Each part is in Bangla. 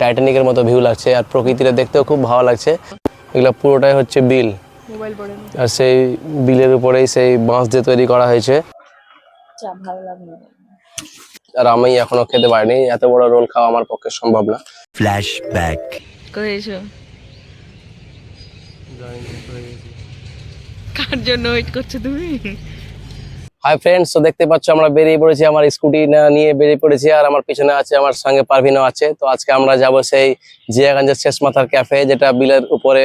টাইটানিকের মতো ভিউ লাগছে আর প্রকৃতিটা দেখতেও খুব ভালো লাগছে। এগুলো পুরোটাই হচ্ছে বিল। মোবাইল পড়ে নি আর সেই বিলের উপরেই সেই বাঁশ দিয়ে তৈরি করা হয়েছে। লাগল। আর আমি এখনও খেতে পারিনি এত বড় রোল খাওয়া আমার পক্ষে সম্ভব না। Flashback. করেছ কার জন্য ওয়েট করছ তুমি? হাই ফ্রেন্ডস তো দেখতে পাচ্ছ আমরা বেরিয়ে পড়েছি আমার স্কুটি না নিয়ে বেরিয়ে পড়েছি আর আমার পিছনে আছে আমার সঙ্গে পারভিনও আছে। তো আজকে আমরা যাব সেই জিয়াগঞ্জের শেষ মাথার ক্যাফে যেটা বিলের উপরে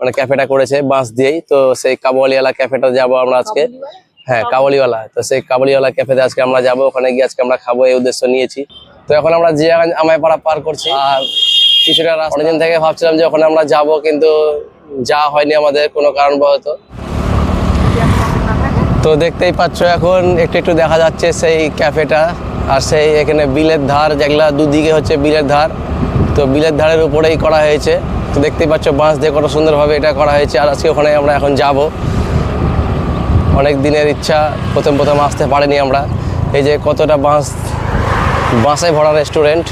মানে ক্যাফেটা করেছে বাঁশ দিয়েই। তো সেই কাবুলিওয়ালা ক্যাফেটা যাব আমরা আজকে। হ্যাঁ কাবুলিওয়ালা। তো সেই কাবুলিওয়ালা ক্যাফেতে আজকে আমরা যাব ওখানে গিয়ে আজকে আমরা খাব এই উদ্দেশ্য নিয়েছি। তো এখন আমরা জিয়াগঞ্জ আমায়পাড়া পার করছি। আর কিছুটা অনেকদিন থেকে ভাবছিলাম যে ওখানে আমরা যাব কিন্তু যাওয়া হয়নি আমাদের কোনো কারণবশত। তো দেখতেই পাচ্ছ এখন একটু একটু দেখা যাচ্ছে সেই ক্যাফেটা আর সেই এখানে বিলের ধার, যেগুলা দুদিকে হচ্ছে বিলের ধার, তো বিলের ধারের উপরেই করা হয়েছে। তো দেখতেই পাচ্ছ বাঁশ দিয়ে কত সুন্দরভাবে এটা করা হয়েছে আর আজকে ওখানে আমরা এখন যাব। অনেক দিনের ইচ্ছা, প্রথম প্রথম আসতে পারিনি আমরা। এই যে কতটা বাঁশ, বাঁশে ভরা রেস্টুরেন্ট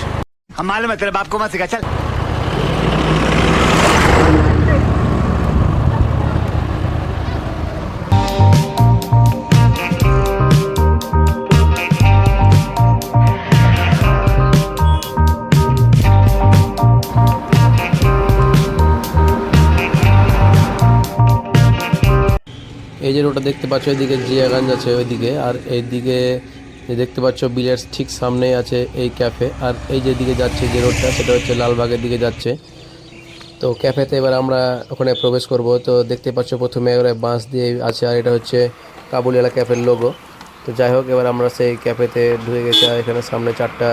এই যে রোডটা দেখতে পাচ্ছ, এদিকে জিয়াগঞ্জ আছে ওইদিকে, আর এইদিকে দেখতে পাচ্ছ বিলের ঠিক সামনেই আছে এই ক্যাফে। আর এই যে দিকে যাচ্ছে যে রোডটা, সেটা হচ্ছে লালবাগের দিকে যাচ্ছে। তো ক্যাফেতে এবার আমরা ওখানে প্রবেশ করব। তো দেখতে পাচ্ছ প্রথমে এবারে বাঁশ দিয়ে আছে, আর এটা হচ্ছে কাবুলিওয়ালা ক্যাফের লোগো তো যাই হোক, এবার আমরা সেই ক্যাফেতে ঢুকে গেছি, আর এখানে সামনে চারটা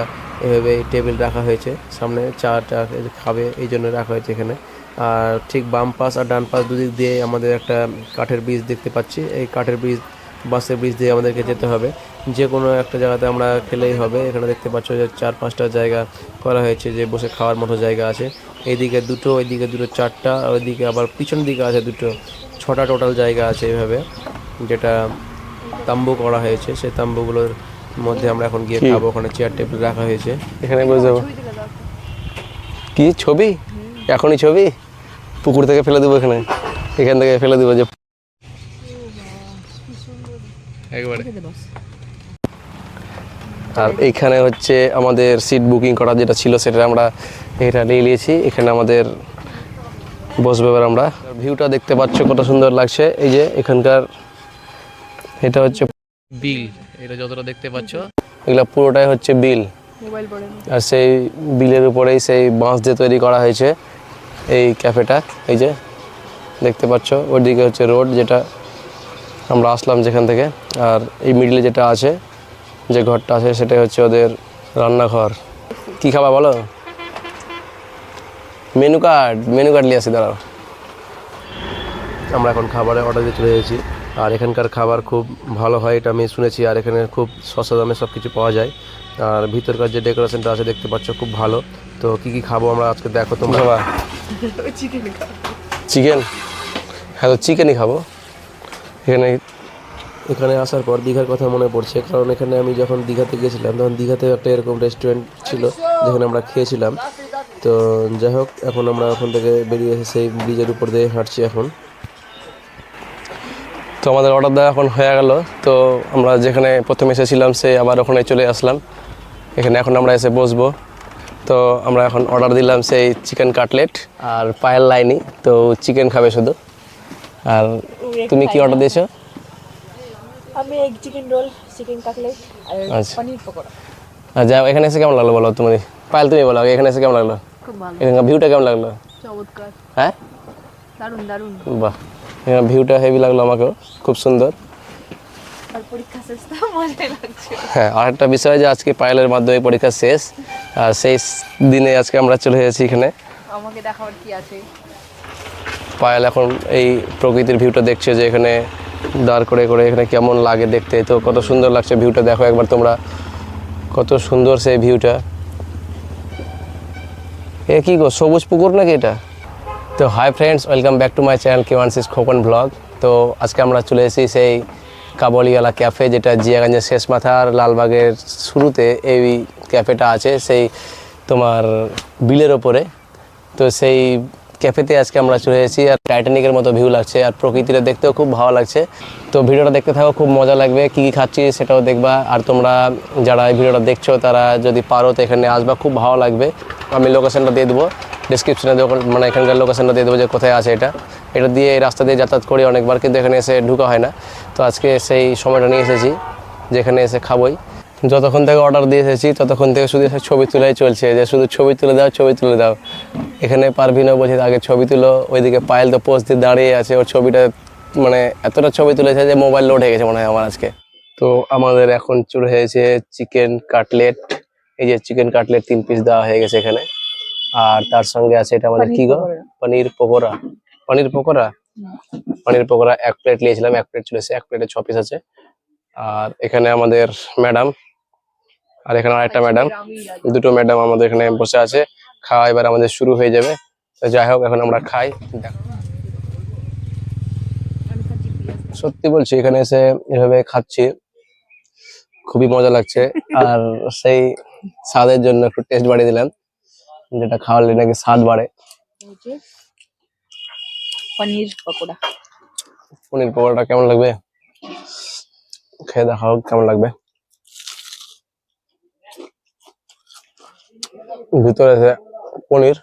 এভাবে টেবিল রাখা হয়েছে। সামনে চাটা খাবে, এই জন্য রাখা হয়েছে এখানে। আর ঠিক বাম পাশ আর ডান পাশ দুদিক দিয়ে আমাদের একটা কাঠের ব্রিজ দেখতে পাচ্ছি। এই কাঠের ব্রিজ বাসের ব্রিজ দিয়ে আমাদেরকে যেতে হবে। যে কোনো একটা জায়গাতে আমরা খেলেই হবে। এখানে দেখতে পাচ্ছ যে চার পাঁচটা জায়গা করা হয়েছে যে বসে খাওয়ার মতো জায়গা আছে। এইদিকে দুটো ওইদিকে দুটো চারটা আর ওইদিকে আবার পিছন দিকে আছে দুটো। ছটা টোটাল জায়গা আছে এইভাবে যেটা তাম্বু করা হয়েছে। সেই তাম্বুগুলোর মধ্যে আমরা এখন গিয়ে খাব। ওখানে চেয়ার টেবিল রাখা হয়েছে। এখানে বসে যাব। কি? ছবি? এখনই ছবি? পুকুর থেকে ফেলে দেবো এখানে। এখান থেকে ফেলে দেবো যে একবারে। আর এইখানে হচ্ছে আমাদের সিট বুকিং করা যেটা ছিল সেটা আমরা এটা নিয়ে নিয়েছি। এখানে আমাদের বসবে এবার আমরা। ভিউটা দেখতে পাচ্ছ কত সুন্দর লাগছে। এই যে এখানকার এটা হচ্ছে বিল এটা যতটা দেখতে পাচ্ছ। এগুলো পুরোটাই হচ্ছে বিল। মোবাইল পড়ে নি। আর সেই বিলের উপরেই সেই বাঁশ দিয়ে তৈরি করা হয়েছে। এই ক্যাফেটা, এই যে দেখতে পাচ্ছ, ওইদিকে হচ্ছে রোড যেটা আমরা আসলাম যেখান থেকে। আর এই মিডলে যেটা আছে, যে ঘরটা আছে, সেটাই হচ্ছে ওদের রান্নাঘর। কি খাবা বলো? মেনু কার্ড মেনু কার্ড নিয়ে আসি, দাঁড়াও। আমরা এখন খাবারের অর্ডার দিয়ে চলে এসেছি। আর এখানকার খাবার খুব ভালো হয়, এটা আমি শুনেছি। আর এখানে খুব সস্তা দামে সব কিছু পাওয়া যায়। আর ভিতরকার যে ডেকোরেশনটা আছে, দেখতে পাচ্ছ, খুব ভালো। তো কি কি খাব আমরা আজকে, দেখো তোমরা। চিকেন চিকেন হ্যাঁ তো চিকেনই খাব। এখানে এখানে আসার পর দীঘার কথা মনে পড়ছে কারণ এখানে আমি যখন দীঘাতে গিয়েছিলাম তখন দীঘাতে একটা এরকম রেস্টুরেন্ট ছিল যেখানে আমরা খেয়েছিলাম। তো যাই হোক এখন আমরা ওখান থেকে বেরিয়ে এসে সেই ব্রিজের উপর দিয়ে হাঁটছি এখন। তো আমাদের অর্ডার দেওয়া এখন হয়ে গেল। তো আমরা যেখানে প্রথমে এসেছিলাম সে আবার ওখানে চলে আসলাম। এখানে এখন আমরা এসে বসবো। তো আমরা এখন অর্ডার দিলাম সেই চিকেন কাটলেট আর পায়েল লাইনি তো চিকেন খাবে শুধু। আর তুমি কি অর্ডার দিয়েছ? আমি egg chicken roll chicken cutlet আর আচ্ছা। পনির পকোড়া। যাও এখানে এসে কেমন লাগল বলো তুমি? পায়েল তুমি বলো এখানে এসে কেমন লাগল? খুব ভালো। এখানকার ভিউটা কেমন লাগল? চমৎকার। হ্যাঁ? দারুণ দারুণ। বাহ এখানে ভিউটা হেভি লাগল আমাকেও খুব সুন্দর। আর পরীক্ষা শেষ তো মজাই লাগছে। হ্যাঁ আর একটা বিষয় যে আজকে পায়েলের মাধ্যমিক পরীক্ষা শেষ। আর সেই দিনে আজকে আমরা চলে এসেছি এখানে। আমাকে দেখাবার কি আছে? পায়েল এখন এই প্রকৃতির ভিউটা দেখছে যে এখানে দাঁড় করে করে এখানে কেমন লাগে দেখতে। তো কত সুন্দর লাগছে ভিউটা। দেখো একবার তোমরা কত সুন্দর সেই ভিউটা। এ কি গো সবুজ পুকুর নাকি এটা? তো hi friends welcome back to my channel কেওয়ানসিস Khokon blog. তো আজকে আমরা চলে এসেছি সেই কাবলিওয়ালা ক্যাফে যেটা জিয়াগঞ্জের শেষ মাথার লালবাগের শুরুতে এই ক্যাফেটা আছে, সেই তোমার বিলের ওপরে। তো সেই ক্যাফেতে আজকে আমরা চলে এসেছি, আর টাইটানিকের মতো ভিউ লাগছে, আর প্রকৃতিটা দেখতেও খুব ভালো লাগছে। তো ভিডিওটা দেখতে থাকো, খুব মজা লাগবে, কী কী খাচ্ছি সেটাও দেখবা। আর তোমরা যারা এই ভিডিওটা দেখছ, তারা যদি পারো তো এখানে আসবা, খুব ভালো লাগবে। আমি লোকেশনটা দিয়ে দেবো ডিসক্রিপশনে মানে এখানকার লোকেশানটা দিয়ে দেবো যে কোথায় আছে এটা। এটা দিয়ে এই রাস্তা দিয়ে যাতায়াত করি অনেকবার, কিন্তু এখানে এসে ঢুকা হয় না। তো আজকে সেই সময়টা নিয়ে এসেছি, যেখানে এসে খাবোই। যতক্ষণ থেকে অর্ডার দিয়ে এসেছি ততক্ষণ থেকে শুধু এসে ছবি তোলাই চলছে। যে শুধু ছবি তুলে দাও ছবি তুলে দাও। এখানে পারভিনও বলছে আগে ছবি তুলো। ওইদিকে পায়েল তো পোস্ট দিয়ে দাঁড়িয়ে আছে। ওর ছবিটা মানে এতটা ছবি তুলেছে যে মোবাইল লোড হয়ে গেছে মনে হয় আমার আজকে। তো আমাদের এখন চুর হয়েছে চিকেন কাটলেট এই যে চিকেন কাটলেট তিন পিস দেওয়া হয়ে গেছে এখানে। আর তার সঙ্গে আছে এটা আমাদের কি গো? পনির পকোড়া। পনির পকোড়া। পনির পকোড়া? এক প্লেট নিয়েছিলাম এক প্লেট চলেছে এক প্লেটে ছ পিস আছে। আর এখানে আমাদের ম্যাডাম আর এখানে আরেকটা ম্যাডাম দুটো ম্যাডাম আমাদের এখানে বসে আছে। খাওয়া এবার আমাদের শুরু হয়ে যাবে। তো যাই হোক এখন আমরা খাই। সত্যি বলছি এখানে এসে এভাবে খাচ্ছি। খুবই মজা লাগছে। আর সেই স্বাদের জন্য একটু টেস্ট বাড়িয়ে দিলাম। যেটা খাওয়ালে নাকি স্বাদ বাড়ে। পনির পকোড়া। পনির পকোড়াটা কেমন লাগবে? খেয়ে দেখা হোক কেমন লাগবে। ভিতরে আছে পনির।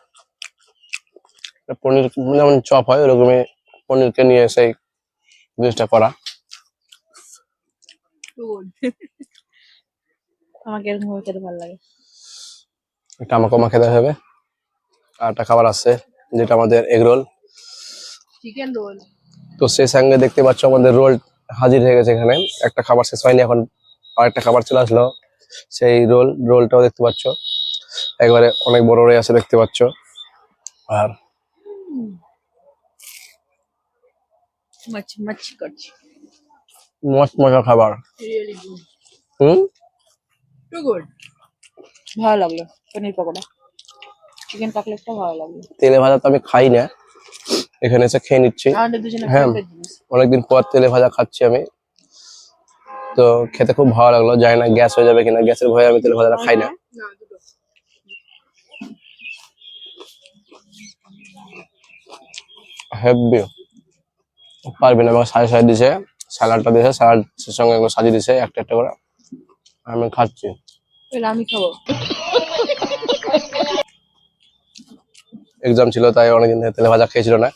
পনির যেমন চপ হয় ওরকমই পনিরকে নিয়ে সেই জিনিসটা করা। আমাকে এরকম ভাবে খেতে ভালো লাগে। একটা আমাকে মা খেতে হবে। আর একটা খাবার যেটা আমাদের এগ রোল। চিকেন রোল তো সেই সঙ্গে দেখতে পাচ্ছ আমাদের রোল হাজির হয়ে গেছে এখানে। একটা খাবার শেষ হয়নি এখন আরেকটা খাবার চলে আসলো। সেই রোল রোলটাও দেখতে পাচ্ছ। একবারে অনেক বড় হয়ে আছে দেখতে পাচ্ছ। আর মজা খাবার। হুম? টু গুড ভালো লাগল পনির পকোড়া। চিকেন কাটলেটটা ভালো লাগল। তেলে ভাজা তো আমি খাই না। এখানে এসে খেয়ে নিচ্ছি। হ্যাঁ। অনেকদিন পর তেলে ভাজা খাচ্ছি আমি। তো খেতে খুব ভালো লাগল। জানি না গ্যাস হয়ে যাবে কিনা। গ্যাসের ভয়ে আমি তেলে ভাজাটা খাই না। হেভি পারবি না আমাকে সাজে সাজে দিছে স্যালাডটা দিয়েছে স্যালাড সঙ্গে এগুলো সাজিয়ে দিছে একটা একটা করে। আমি খাচ্ছি। তাহলে আমি খাব। এক্সাম ছিল তাই অনেকদিন ধরে তেলে ভাজা খেয়েছিল না।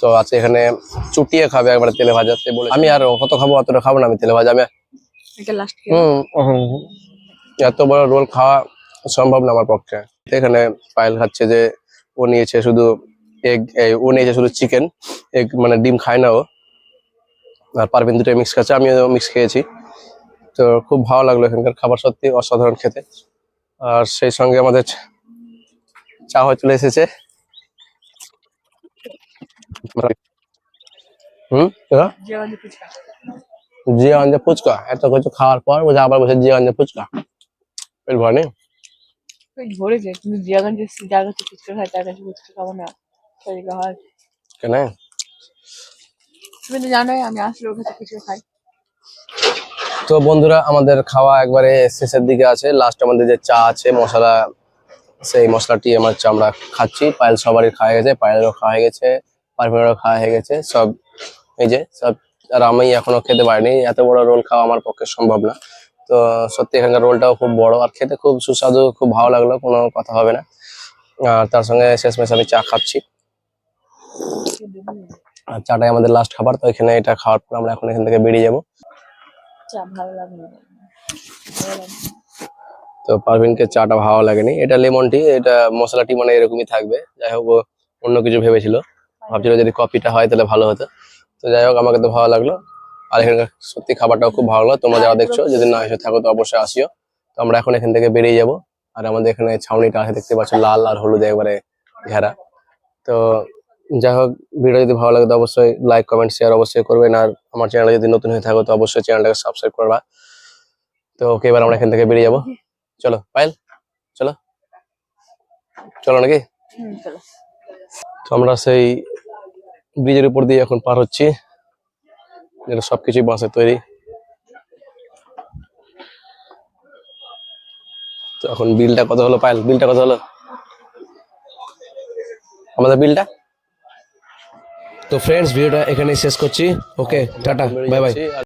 তো আজকে এখানে চুটিয়ে খাবে একবার তেলে ভাজাতে বলে আমি আর কত খাব অতটা খাব না আমি তেলে ভাজা। আমি এত বড় রোল খাওয়া সম্ভব না আমার পক্ষে। এখানে পায়েল খাচ্ছে যে ও নিয়েছে শুধু এগ ও নিয়েছে শুধু চিকেন এগ মানে ডিম খায় না ও। আর পারবিন দুটো মিক্স খাচ্ছে আমিও মিক্স খেয়েছি। তো খুব ভালো লাগল এখানকার খাবার সত্যি অসাধারণ খেতে। আর সেই সঙ্গে আমাদের চা- হয়ে চলে এসেছে। হুম জিয়া গঞ্জে ফুচকা। এত কিছু খাওয়ার পর বলছে আবার বসে জিয়া গঞ্জে ফুচকা। পেট ভরে নি? ভরেছে কিন্তু জিয়াগঞ্জে যার কাছে ফুচকা খায় তার কাছে ফুচকা খাব না। শরীর হয় কেন? তুমি তো জানোই আমি আসলে ওর কাছে খাই। তো বন্ধুরা আমাদের খাওয়া একবারে শেষের দিকে আছে। লাস্ট আমাদের যে চা আছে মশলা সেই মশলাটি আমার চা আমরা খাচ্ছি। পায়েল সবারই খাওয়া হয়ে গেছে পায়েলেরও খাওয়া হয়ে গেছে পারফিউমেরও খাওয়া হয়ে গেছে। সব এই যে সব আর আমি এখনও খেতে পারিনি। এত বড় রোল খাওয়া আমার পক্ষে সম্ভব না। তো সত্যি এখানকার রোলটাও খুব বড় আর খেতে খুব সুস্বাদু খুব ভালো লাগল কোনো কথা হবে না। আর তার সঙ্গে শেষমেশ আমি চা খাচ্ছি। আর চাটাই আমাদের লাস্ট খাবার তো এখানে এটা খাওয়ার পর আমরা এখন এখান থেকে বেরিয়ে যাব। চা ভালো লাগে না। ভালো লাগে তো পারভিনকে চাটা ভালো লাগেনি। এটা লেমন টি এটা মশলা টি মানে এরকমই থাকবে। যাই হোক অন্য কিছু ভেবেছিল। ভাবছিল যদি কফিটা হয় তাহলে ভালো হতো। তো যাই হোক আমাকে তো ভালো লাগল। আর এখানকার সত্যি খাবারটাও খুব ভালো লাগল। তোমরা যারা দেখছ যদি না এসে থাকো তো অবশ্যই আসিও। তো আমরা এখন এখান থেকে বেরিয়ে যাব। আর আমাদের এখানে ছাউনিটা আছে দেখতে পাচ্ছ লাল আর হলুদ একবারে ঘেরা। তো যাই হোক ভিডিও যদি ভালো লাগে তো অবশ্যই লাইক কমেন্ট শেয়ার অবশ্যই করবেন। আর আমার চ্যানেলে যদি নতুন হয়ে থাকো তো অবশ্যই চ্যানেলটাকে সাবস্ক্রাইব করবা। তো ওকে এবার আমরা এখান থেকে বেরিয়ে যাব। চলো পায়েল চলো। চলো নাকি? তো আমরা সেই ব্রিজের উপর দিয়ে এখন পার হচ্ছি। যেটা সবকিছুই বাঁশের তৈরি। তো এখন বিলটা কত হলো পাইল বিলটা কত হলো? আমাদের বিলটা? তো ফ্রেন্ডস ভিডিওটা এখানেই শেষ করছি। ওকে টাটা বাই বাই